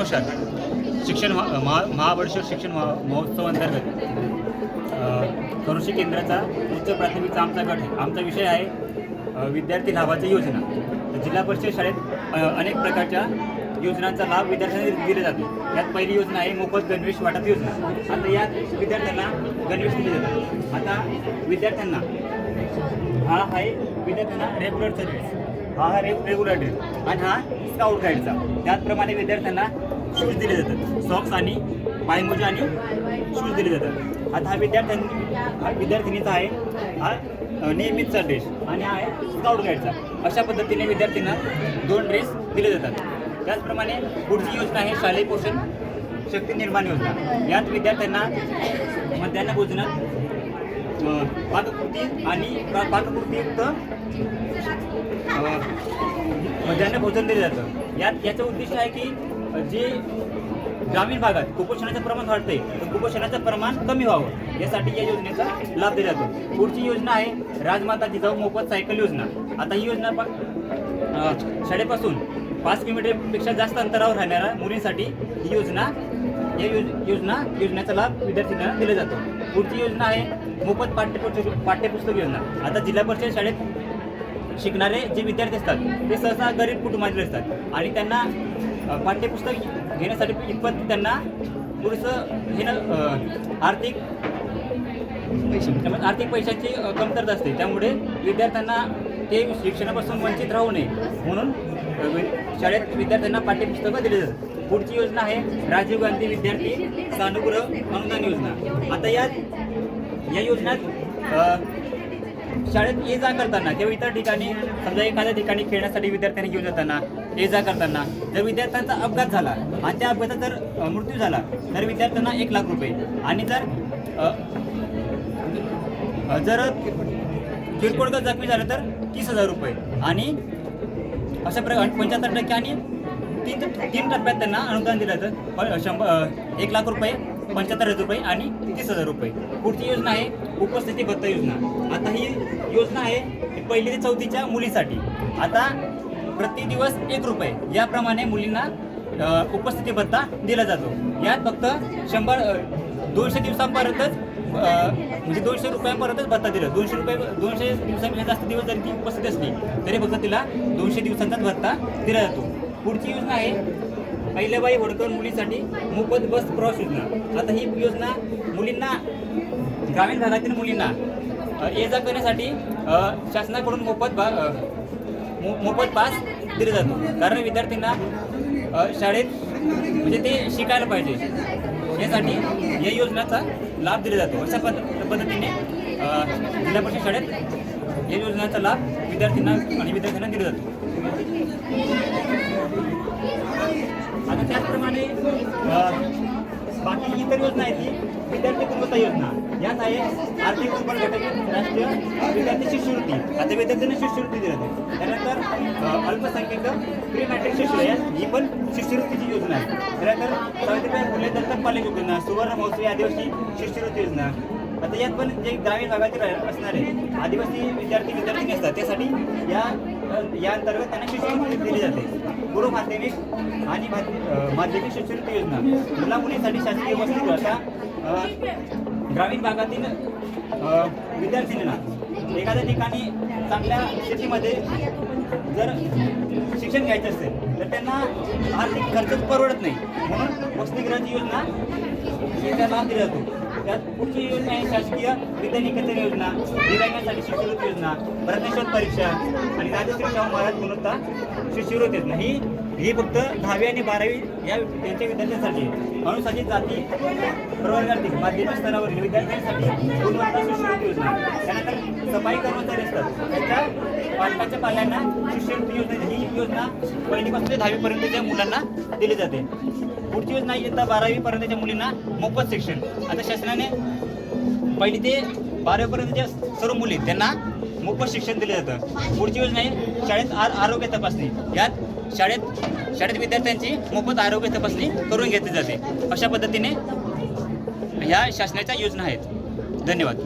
नमस्कार. शिक्षण महा महा- महाबळेश्वर शिक्षण महा महोत्सव अंतर्गत कृषी केंद्राचा उच्च प्राथमिकचा आमचा गट आहे. आमचा विषय आहे विद्यार्थी लाभाची योजना. जिल्हा परिषद शाळेत अनेक प्रकारच्या योजनांचा लाभ विद्यार्थ्यांना दिला जातो. यात पहिली योजना आहे मोफत गणवेश वाटप योजना. आता यात विद्यार्थ्यांना गणवेश दिले जातात. आता विद्यार्थ्यांना हा आहे विद्यार्थ्यांना रेग्युलर सर्विस हा आहे रेगुलर रेग्युलर ड्रेस. आणि हा स्काउट गाईडचा. त्याचप्रमाणे विद्यार्थ्यांना शूज दिले जातात. सॉक्स आणि पायमोजे आणि शूज दिले जातात. आता हा विद्यार्थ्यांनी हा विद्यार्थिनीचा आहे. हा नियमितचा ड्रेस आणि हा आहे स्काउट गाईडचा अशा पद्धतीने विद्यार्थ्यांना दोन ड्रेस दिले जातात. त्याचप्रमाणे पुढची योजना आहे शालेय पोषण शक्ती निर्माण योजना. यात विद्यार्थ्यांना मध्यान्ह भोजनात पाककृती आणि पाककृतीयुक्त मध्यान्ह भोजन दिलं जातं. यात याचं उद्दिष्ट आहे की जे ग्रामीण भागात कुपोषणाचं प्रमाण वाढतंय तर कुपोषणाचं प्रमाण कमी व्हावं यासाठी या योजनेचा लाभ दिला जातो. पुढची योजना आहे राजमाता जिजाऊ मोफत सायकल योजना. आता ही योजना शाळेपासून पाच किलोमीटरपेक्षा जास्त अंतरावर राहणाऱ्या मुलींसाठी ही योजना या योज- योजना योजनेचा लाभ विद्यार्थ्यांना दिला जातो. पुढची योजना आहे मोफत पाठ्यपुस्तक पाठ्यपुस्तक योजना. आता जिल्हा परिषद शाळेत शिकणारे जे विद्यार्थी असतात ते सहसा गरीब कुटुंबातील असतात आणि त्यांना पाठ्यपुस्तक घेण्यासाठी इतपत त्यांना पुरेसं घेणं आर्थिक त्यामुळे आर्थिक पैशांची कमतरता असते. त्यामुळे विद्यार्थ्यांना ते शिक्षणापासून वंचित राहू नये म्हणून शाळेत विद्यार्थ्यांना पाठ्यपुस्तकं दिली जातात. पुढची योजना आहे राजीव गांधी विद्यार्थी सानुग्रह अनुदान योजना. आता या या योजनात शाळेत ये जा करताना किंवा इतर ठिकाणी समजा एखाद्या ठिकाणी खेळण्यासाठी विद्यार्थ्यांनी घेऊन जाताना ये जा करताना जर विद्यार्थ्यांचा अपघात झाला आणि त्या अपघातात जर मृत्यू झाला तर विद्यार्थ्यांना एक लाख रुपये. आणि जर जर किरकोळ जर जखमी झालं तर तीस हजार रुपये. आणि अशा प्रकारे पंच्याहत्तर टक्के आणि तीन तीन टप्प्यात त्यांना अनुदान दिलं जातं. प- शंभर एक लाख रुपये पंच्याहत्तर हजार रुपये आणि तीस हजार रुपये. पुढची योजना आहे उपस्थिती भत्ता योजना. आता ही योजना आहे पहिली ते चौथीच्या मुलीसाठी. आता प्रति दिवस एक रुपये. याप्रमाणे मुलींना उपस्थिती भत्ता दिला जातो. यात फक्त शंभर दोनशे दिवसांपर्यंतच म्हणजे दोनशे रुपयांपर्यंतच भत्ता दिला. दोनशे रुपये दोनशे दिवसांपेक्षा जास्त दिवस जरी ती उपस्थित असली तरी फक्त तिला दोनशे दिवसांचाच भत्ता दिला जातो. पुढची योजना आहे अहिल्याबाई होडकर मुलीसाठी मोफत बस प्रवास योजना. आता ही योजना मुलींना ग्रामीण भागातील मुलींना ये जा करण्यासाठी शासनाकडून मोफत बा मो- मोफत पास दिला जातो. कारण विद्यार्थ्यांना शाळेत म्हणजे ते शिकायला पाहिजे. यासाठी या योजनाचा लाभ दिला जातो. अशा पद पद्धतीने जिल्हा परिषद शाळेत या योजनाचा लाभ विद्यार्थ्यांना आणि विद्यार्थ्यांना दिला जातो. आता त्याचप्रमाणे बाकी इतर योजना आहेत ती विद्यार्थी गुणवत्ता योजना. यात आहे आर्थिक दुर्बल घटक राष्ट्रीय विद्यार्थी शिष्यवृत्ती. आता विद्यार्थ्यांना शिष्यवृत्ती दिली जाते. त्यानंतर अल्पसंख्याक प्री मॅट्रिक शिष्यवृत्ती ही पण शिष्यवृत्तीची योजना आहे. त्यानंतर सावित्रीबाई फुले दत्तक कॉलेज योजना सुवर्ण महोत्सवी आदिवासी शिष्यवृत्ती योजना. आता यात पण जे ग्रामीण भागातील असणारे आदिवासी विद्यार्थी विद्यार्थी असतात त्यासाठी या या अंतर्गत त्यांना शिष्यवृत्ती दिली जाते. पूर्व माध्यमिक आणि माध्यमिक शिष्यवृत्ती योजना. मुला मुलींसाठी शासकीय वस्ती करता ग्रामीण भागातील अ, विद्यार्थिनींना एखाद्या ठिकाणी चांगल्या शेतीमध्ये जर शिक्षण घ्यायचं असेल तर त्यांना आर्थिक खर्चच परवडत नाही. म्हणून वसतिगृहाची योजना त्यांना लाभ दिला जातो. त्यात पुढची योजना आहे शासकीय विद्यानिकेतन योजना दिव्यांगांसाठी शिष्यवृत्ती योजना प्रज्ञाशोध परीक्षा आणि राजश्री शाहू महाराज गुणवत्ता शिष्यवृत्ती योजना. ही ही फक्त दहावी आणि बारावी या त्यांच्या विद्यार्थ्यांसाठी. अनुसूचित जाती प्रवर्गातील माध्यमिक स्तरावरील विद्यार्थ्यांसाठी गुणवत्ता शिष्यवृत्ती योजना. त्यानंतर सफाई कर्मचारी असतात. त्यांच्या पालकाच्या पाल्यांना शिष्यवृत्ती योजना ही योजना पहिलीपासून ते दहावीपर्यंतच्या मुलांना दिली जाते. पुढची योजना आहे इयत्ता बारावी पर्यंतच्या मुलींना मोफत शिक्षण. आता शासनाने पहिली ते बारावीपर्यंतच्या सर्व मुली त्यांना मोफत शिक्षण दिलं जातं. पुढची योजना आहे शाळेत आर आरोग्य तपासणी. यात शाळेत शाळेत विद्यार्थ्यांची मोफत आरोग्य तपासणी करून घेतली जाते. अशा पद्धतीने ह्या शासनाच्या योजना आहेत. धन्यवाद.